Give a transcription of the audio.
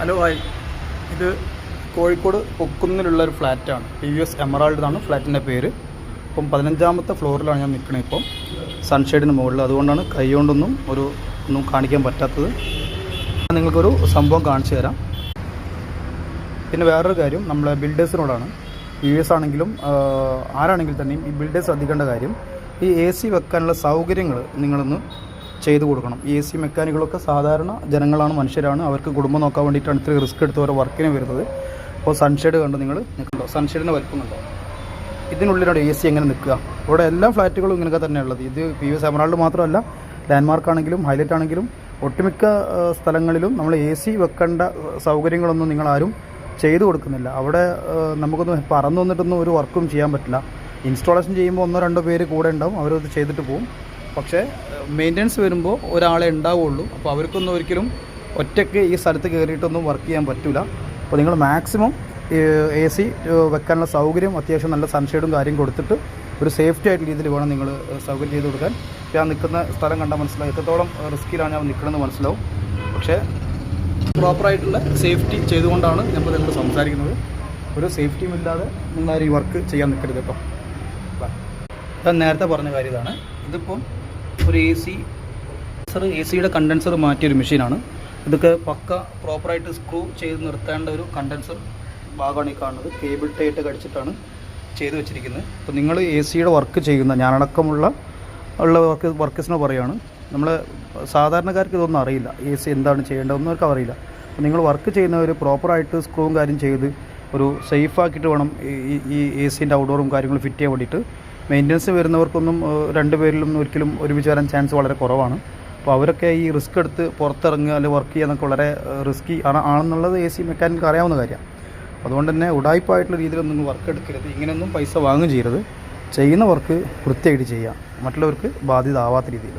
Hello hi ഇത് കോഴിക്കോട് പൊക്കുന്നിലുള്ള ഒരു ഫ്ലാറ്റാണ്. പി വി എസ് എമറാൾഡ് എന്നാണ് ഫ്ലാറ്റിന്റെ പേര്. അപ്പം പതിനഞ്ചാമത്തെ ഫ്ലോറിലാണ് ഞാൻ നിൽക്കുന്നത് ഇപ്പം. സൺഷെയ്ഡിന് മുകളിൽ. അതുകൊണ്ടാണ് കൈ കൊണ്ടൊന്നും ഒരു ഒന്നും കാണിക്കാൻ പറ്റാത്തത്. ഞാൻ നിങ്ങൾക്കൊരു സംഭവം കാണിച്ചു തരാം. പിന്നെ വേറൊരു കാര്യം നമ്മളെ ബിൽഡേഴ്സിനോടാണ് പി വി എസ് ആണെങ്കിലും ആരാണെങ്കിൽ തന്നെയും ഈ ബിൽഡേഴ്സ് ശ്രദ്ധിക്കേണ്ട കാര്യം ഈ എ സി വെക്കാനുള്ള സൗകര്യങ്ങൾ നിങ്ങളൊന്ന് ചെയ്തു കൊടുക്കണം. എ സി മെക്കാനിക്കുകളൊക്കെ സാധാരണ ജനങ്ങളാണ് മനുഷ്യരാണ്. അവർക്ക് കുടുംബം നോക്കാൻ വേണ്ടിയിട്ടാണ് ഇത്ര റിസ്ക് എടുത്ത് ഓരോ വർക്കിനെ വരുന്നത്. അപ്പോൾ സൺഷെയ്ഡ് കണ്ട് നിങ്ങൾ? നിൽക്കണ്ടോ സൺഷെയ്ഡിന് വലിപ്പമുണ്ടോ? ഇതിനുള്ളിലാണ് എ സി എങ്ങനെ നിൽക്കുക? ഇവിടെ എല്ലാ ഫ്ലാറ്റുകളും ഇങ്ങനെയൊക്കെ തന്നെയുള്ളത് ഇത് പി വി സെമറാളിൽ മാത്രമല്ല ലാൻഡ്മാർക്ക് ആണെങ്കിലും ഹൈലൈറ്റ് ആണെങ്കിലും ഒട്ടുമിക്ക സ്ഥലങ്ങളിലും നമ്മൾ എ സി വെക്കേണ്ട സൗകര്യങ്ങളൊന്നും നിങ്ങളാരും ചെയ്തു കൊടുക്കുന്നില്ല. അവിടെ നമുക്കൊന്ന് നമുക്കൊന്നും പറന്നു വന്നിട്ടൊന്നും ഒരു വർക്കും ചെയ്യാൻ പറ്റില്ല. ഇൻസ്റ്റാളേഷൻ ചെയ്യുമ്പോൾ ഒന്നോ രണ്ടോ പേര് കൂടെ ഉണ്ടാവും. അവരത് ചെയ്തിട്ട് പോകും പക്ഷേ മെയിന്റനൻസ് വരുമ്പോൾ ഒരാളെ ഉണ്ടാവുള്ളൂ. അപ്പോൾ അവർക്കൊന്നും ഒരിക്കലും ഒറ്റയ്ക്ക് ഈ സ്ഥലത്ത് കയറിയിട്ടൊന്നും വർക്ക് ചെയ്യാൻ പറ്റില്ല അപ്പോൾ നിങ്ങൾ മാക്സിമം എ സി വെക്കാനുള്ള സൗകര്യം അത്യാവശ്യം നല്ല സൺഷെയ്ഡും കാര്യം കൊടുത്തിട്ട് ഒരു സേഫ്റ്റി ആയിട്ട് രീതിയിൽ വേണം നിങ്ങൾ സൗകര്യം ചെയ്ത് കൊടുക്കാൻ. ഞാൻ നിൽക്കുന്ന സ്ഥലം കണ്ടാൽ മനസ്സിലാവും. എത്രത്തോളം റിസ്ക്കിലാണ് ഞാൻ നിൽക്കണമെന്ന് മനസ്സിലാവും. പക്ഷേ പ്രോപ്പറായിട്ടുള്ള സേഫ്റ്റി ചെയ്തുകൊണ്ടാണ് നമ്മൾ നിങ്ങൾ സംസാരിക്കുന്നത്. ഒരു സേഫ്റ്റിയും ഇല്ലാതെ നിങ്ങൾ ഈ വർക്ക് ചെയ്യാൻ നിൽക്കരുത് കേട്ടോ. ഞാൻ നേരത്തെ പറഞ്ഞ കാര്യം ഇതാണ്. ഇതിപ്പം ഒരു എ സി എ സിയുടെ കണ്ടൻസർ മാറ്റിയൊരു മെഷീനാണ്. ഇതൊക്കെ പക്ക പ്രോപ്പറായിട്ട് സ്ക്രൂ ചെയ്ത് നിർത്തേണ്ട ഒരു കണ്ടൻസർ ഭാഗമാണ് ഈ കാണുന്നത്. കേബിൾ ടൈറ്റ് കടിച്ചിട്ടാണ് ചെയ്ത് വെച്ചിരിക്കുന്നത്. അപ്പോൾ നിങ്ങൾ എ സിയുടെ വർക്ക് ചെയ്യുന്ന ഞാനടക്കമുള്ള ഉള്ള വർക്ക് വർക്കേഴ്സിനോട് പറയുകയാണ് നമ്മൾ സാധാരണക്കാർക്ക് ഇതൊന്നും അറിയില്ല. എ സി എന്താണ് ചെയ്യേണ്ടതെന്ന് അവർക്ക് അറിയില്ല. അപ്പോൾ നിങ്ങൾ വർക്ക് ചെയ്യുന്നവർ പ്രോപ്പറായിട്ട് സ്ക്രൂവും കാര്യം ചെയ്ത് ഒരു സേഫാക്കിയിട്ട് വേണം ഈ- ഈ എ സിന്റെ ഔട്ട്ഡോറും കാര്യങ്ങളും ഫിറ്റ് ചെയ്യാൻ വേണ്ടിയിട്ട്. മെയിന്റനൻസ് വരുന്നവർക്കൊന്നും രണ്ട് പേരിലും ഒരിക്കലും ഒരുമിച്ച് വരാൻ ചാൻസ് വളരെ കുറവാണ്. അപ്പോൾ അവരൊക്കെ ഈ റിസ്ക് എടുത്ത് പുറത്തിറങ്ങുക അല്ലെങ്കിൽ വർക്ക് ചെയ്യാന്നൊക്കെ വളരെ റിസ്കി ആണ് ആണെന്നുള്ളത് എ സി മെക്കാനിക്ക് അറിയാവുന്ന കാര്യമാണ്. അതുകൊണ്ട് തന്നെ ഉടായ്പായിട്ടുള്ള രീതിയിലൊന്നും വർക്ക് എടുക്കരുത്. ഇങ്ങനെയൊന്നും പൈസ വാങ്ങുകയും ചെയ്യരുത്. ചെയ്യുന്ന വർക്ക് വൃത്തിയായിട്ട് ചെയ്യുക. മറ്റുള്ളവർക്ക് ബാധ്യത ആവാത്ത രീതിയിൽ